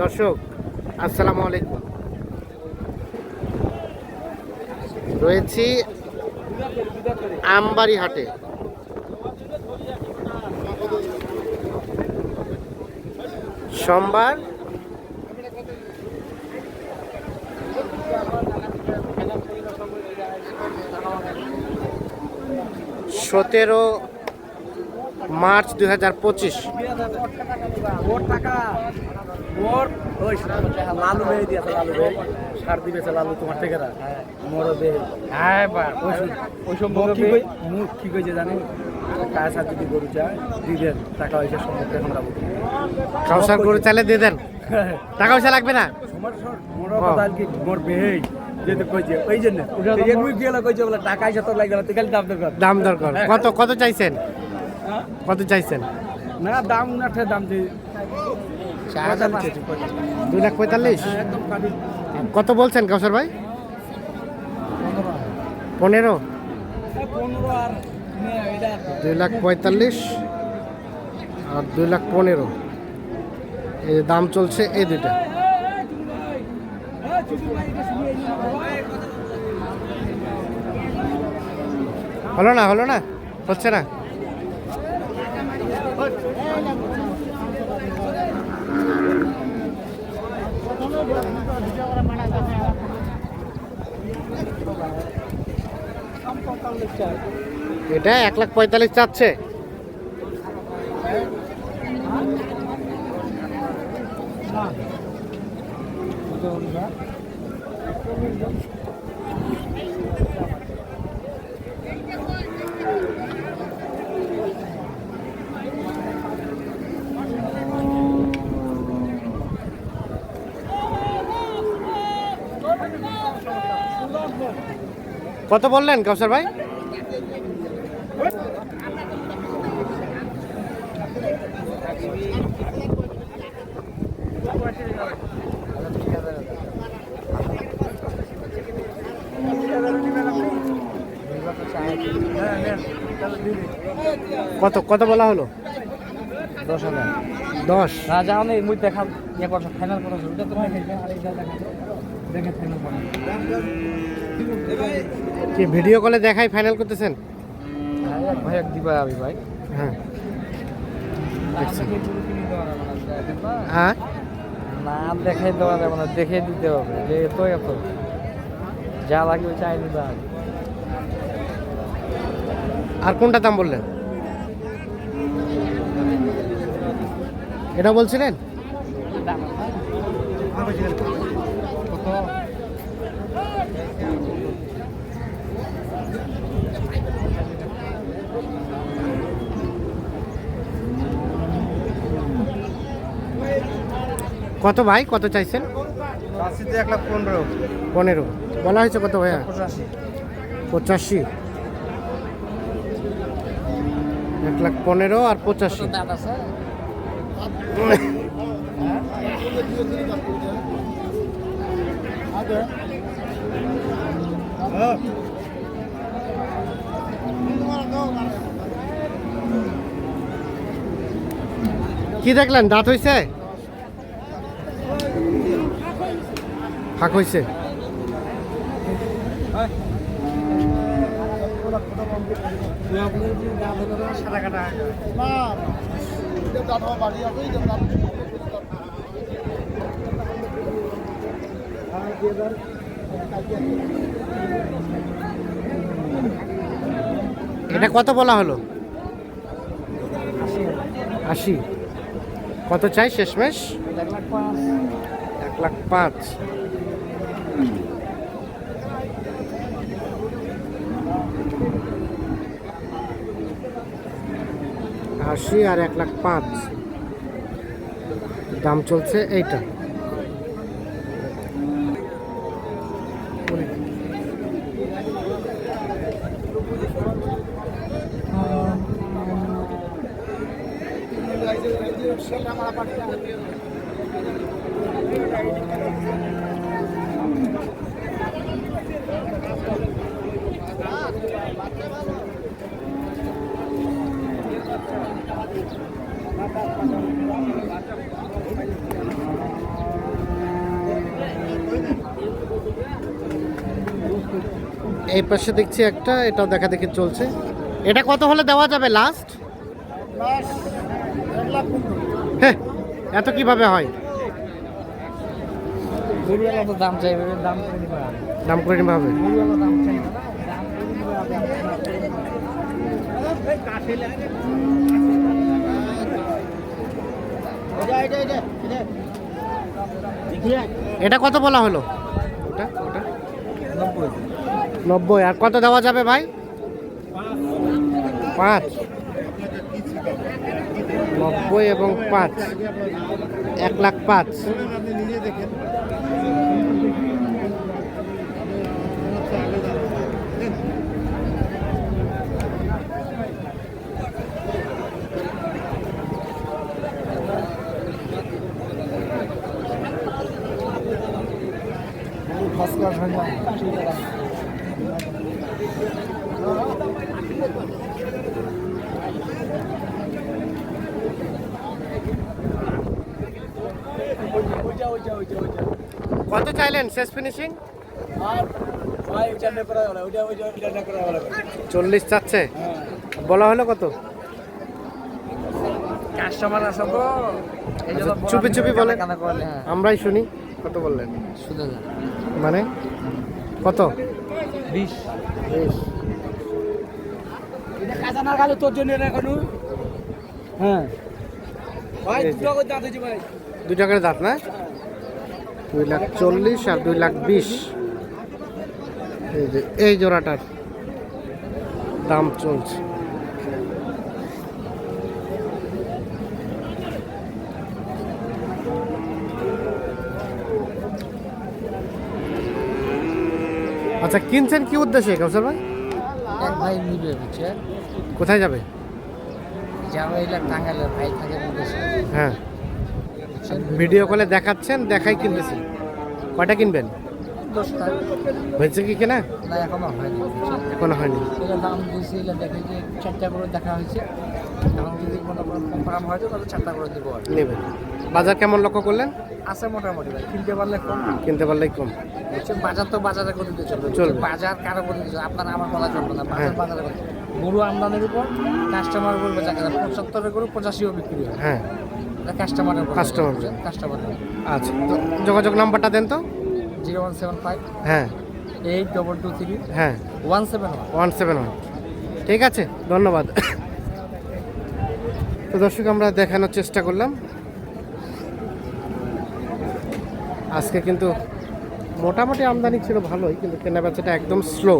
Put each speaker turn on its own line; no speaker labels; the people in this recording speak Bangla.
দর্শক আসসালামু আলাইকুম। রয়েছি আমবাড়ি হাটে। সোমবার সতেরো মার্চ দুই হাজার পঁচিশ। হ্যাঁ
গরু
কাউসার চাইলে দিয়ে দেন। টাকা পয়সা লাগবে না?
এসে লাগবে না দাম দরকার
দাম দরকার কত কত চাইছেন? কত চাইছেন?
না দাম না দাম দি
দুই লাখ পঁয়তাল্লিশ? কত বলছেন কাউসার ভাই? পনেরো। দুই লাখ পঁয়তাল্লিশ আর দুই লাখ পনেরো। এই দাম চলছে এই দুইটা। হলো না হলো না? হচ্ছে না? এটা এক লাখ পঁয়তাল্লিশ চাচ্ছে। কত বললেন কাউসার ভাই? কত কত বলা হলো?
দশ হাজার।
দশ?
না যাও নেই মুই দেখা ইয়ে করছ ফাইনাল করছ ওটা তো দেখে ফাইনাল করো
কি ভিডিও কলে দেখাই ফাইনাল করতেছেন?
এক ভাই এক দিবা আমি ভাই।
হ্যাঁ। দেখছি।
না
হ্যাঁ
দেখাই দেওয়া যাবে না দেখে দিতে হবে। যে এত। এত যা লাগবে চাই নিবা
আর কোনটা দাম বললেন? এটা বলছিলেন? কত ভাই? কত চাইছেন?
এক লাখ পনেরো।
পনেরো। বলা হয়েছে কত ভাইয়া?
পঁচাশি
পঁচাশি এক লাখ পনেরো আর পঁচাশি।
আছে?
কি দেখলেন? দাঁত হইছে? ফাঁক
কাটা
এটা কত বলা হলো? আশি। কত চাই শেষমেশ?
এক লাখ পাঁচ।
এক লাখ পাঁচ। আশি আর এক লাখ পাঁচ। দাম চলছে এইটা। সেটা আমার এই পাশে দেখছি একটা এটাও দেখা দেখি চলছে। এটা কত হলে দেওয়া যাবে লাস্ট হ্যাঁ এত কীভাবে হয়?
দাম চাইবে দাম করে
হবে।
চাইবে
এটা কত বলা হলো? নব্বই। আর কত দেওয়া যাবে ভাই? পাঁচ। নব্বই এবং পাঁচ। এক লাখ পাঁচ। কত চাইলেন শেষ ফিনিশিং চল্লিশ চাচ্ছে। বলা হলো কত?
কাস্টমার আসব এই জন্য
আচ্ছা, চুপি চুপি বলে।
হ্যাঁ।
আমরাই শুনি। কত বললেন? মানে? কত?
বিশ।
বিশ।
এটা কাজানার গালে তোর জন্য হ্যাঁ। দুটো করে দাঁত
না? দুই লাখ চল্লিশ আর দুই লাখ বিশ। এই যে এই জোড়াটার দাম চলছে। আচ্ছা কিনছেন কি উদ্দেশ্যে কাউসার ভাই?
এক ভাই নিবে বুঝছে
কোথায় যাবে?
যাব এলাক টাঙ্গালের ভাই থাকে বিদেশে।
হ্যাঁ। ভিডিও কলে দেখাচ্ছেন দেখাই কিনতেছেন কটা কিনবেন? হয়েছে কি কেনা?
এখনও হয়নি।
এখনও হয়নি।
দাম দিয়েছি দেখে যে চারটা করে দেখা হয়েছে। এখন যদি তাহলে চারটা করে দেবো আর
নেবেন। বাজার কেমন লক্ষ্য করলেন?
আছে মোটামুটি ভাই কিনতে পারলে কম।
কিনতে পারলেই কম।
বাজার তো বাজারে করে দিতে চলবে।
চলবে।
বাজার কারও করে দিতে চলবে? আপনার আমার বলা চলবে না বাজার বাজারে করে। গরু আমদানির উপর কাস্টমার বলবে যাকে পঁচাত্তরের গরু পঁচাশিও বিক্রি হয়
হ্যাঁ।
কাস্টমারের
Customer।
কাস্টমারের
আচ্ছা তো যোগাযোগ নাম্বারটা দেন তো।
জিরো ওয়ান সেভেন ফাইভ
হ্যাঁ।
এইট ডবল টু থ্রি
হ্যাঁ।
One seven one.
One seven one. ঠিক আছে ধন্যবাদ। তো দর্শক আমরা দেখানোর চেষ্টা করলাম। আজকে কিন্তু মোটামুটি আমদানি ছিল ভালোই কিন্তু কেনাবেচাটা একদম স্লো